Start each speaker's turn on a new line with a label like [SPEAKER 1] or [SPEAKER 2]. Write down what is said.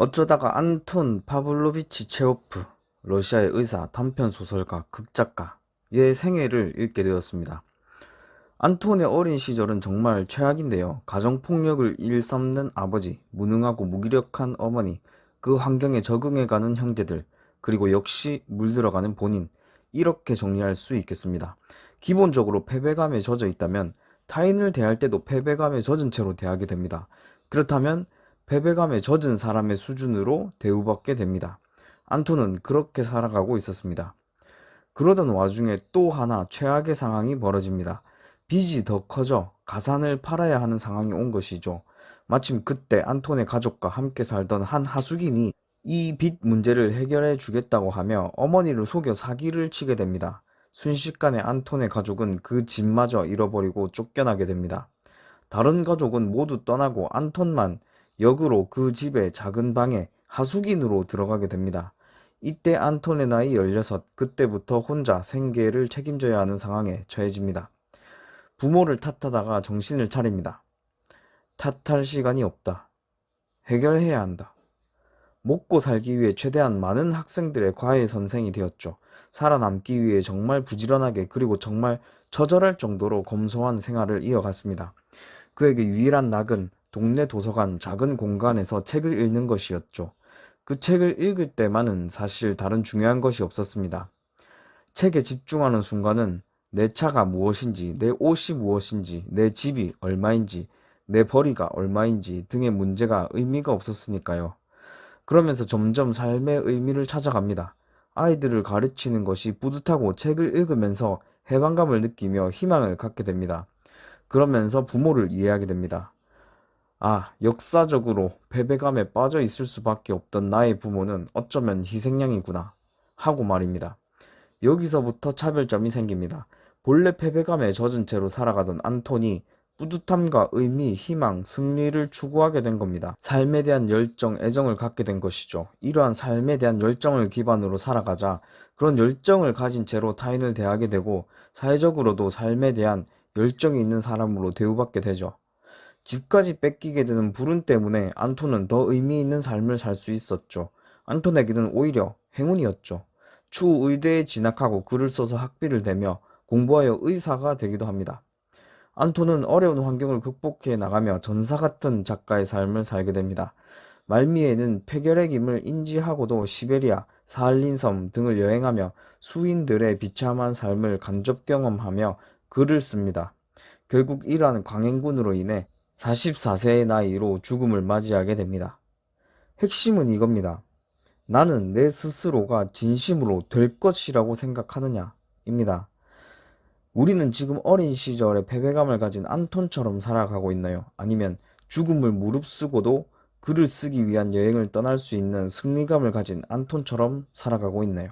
[SPEAKER 1] 어쩌다가 안톤 파블로비치 체호프, 러시아의 의사, 단편 소설가, 극작가의 생애를 읽게 되었습니다. 안톤의 어린 시절은 정말 최악인데요. 가정폭력을 일삼는 아버지, 무능하고 무기력한 어머니, 그 환경에 적응해가는 형제들, 그리고 역시 물들어가는 본인, 이렇게 정리할 수 있겠습니다. 기본적으로 패배감에 젖어 있다면 타인을 대할 때도 패배감에 젖은 채로 대하게 됩니다. 그렇다면 패배감에 젖은 사람의 수준으로 대우받게 됩니다. 안톤은 그렇게 살아가고 있었습니다. 그러던 와중에 또 하나 최악의 상황이 벌어집니다. 빚이 더 커져 가산을 팔아야 하는 상황이 온 것이죠. 마침 그때 안톤의 가족과 함께 살던 한 하숙인이 이 빚 문제를 해결해 주겠다고 하며 어머니를 속여 사기를 치게 됩니다. 순식간에 안톤의 가족은 그 집마저 잃어버리고 쫓겨나게 됩니다. 다른 가족은 모두 떠나고 안톤만 역으로 그 집의 작은 방에 하숙인으로 들어가게 됩니다. 이때 안톤의 나이 16, 그때부터 혼자 생계를 책임져야 하는 상황에 처해집니다. 부모를 탓하다가 정신을 차립니다. 탓할 시간이 없다. 해결해야 한다. 먹고 살기 위해 최대한 많은 학생들의 과외 선생이 되었죠. 살아남기 위해 정말 부지런하게 그리고 정말 처절할 정도로 검소한 생활을 이어갔습니다. 그에게 유일한 낙은 동네 도서관 작은 공간에서 책을 읽는 것이었죠. 그 책을 읽을 때만은 사실 다른 중요한 것이 없었습니다. 책에 집중하는 순간은 내 차가 무엇인지, 내 옷이 무엇인지, 내 집이 얼마인지, 내 벌이가 얼마인지 등의 문제가 의미가 없었으니까요. 그러면서 점점 삶의 의미를 찾아갑니다. 아이들을 가르치는 것이 뿌듯하고 책을 읽으면서 해방감을 느끼며 희망을 갖게 됩니다. 그러면서 부모를 이해하게 됩니다. 아, 역사적으로 패배감에 빠져 있을 수밖에 없던 나의 부모는 어쩌면 희생양이구나. 하고 말입니다. 여기서부터 차별점이 생깁니다. 본래 패배감에 젖은 채로 살아가던 안톤이 뿌듯함과 의미, 희망, 승리를 추구하게 된 겁니다. 삶에 대한 열정, 애정을 갖게 된 것이죠. 이러한 삶에 대한 열정을 기반으로 살아가자 그런 열정을 가진 채로 타인을 대하게 되고 사회적으로도 삶에 대한 열정이 있는 사람으로 대우받게 되죠. 집까지 뺏기게 되는 불운 때문에 안톤은 더 의미 있는 삶을 살 수 있었죠. 안톤에게는 오히려 행운이었죠. 추후 의대에 진학하고 글을 써서 학비를 내며 공부하여 의사가 되기도 합니다. 안톤은 어려운 환경을 극복해 나가며 전사 같은 작가의 삶을 살게 됩니다. 말미에는 폐결의 김을 인지하고도 시베리아, 사할린섬 등을 여행하며 수인들의 비참한 삶을 간접 경험하며 글을 씁니다. 결국 이러한 광행군으로 인해 44세의 나이로 죽음을 맞이하게 됩니다. 핵심은 이겁니다. 나는 내 스스로가 진심으로 될 것이라고 생각하느냐? 입니다. 우리는 지금 어린 시절에 패배감을 가진 안톤처럼 살아가고 있나요? 아니면 죽음을 무릅쓰고도 글을 쓰기 위한 여행을 떠날 수 있는 승리감을 가진 안톤처럼 살아가고 있나요?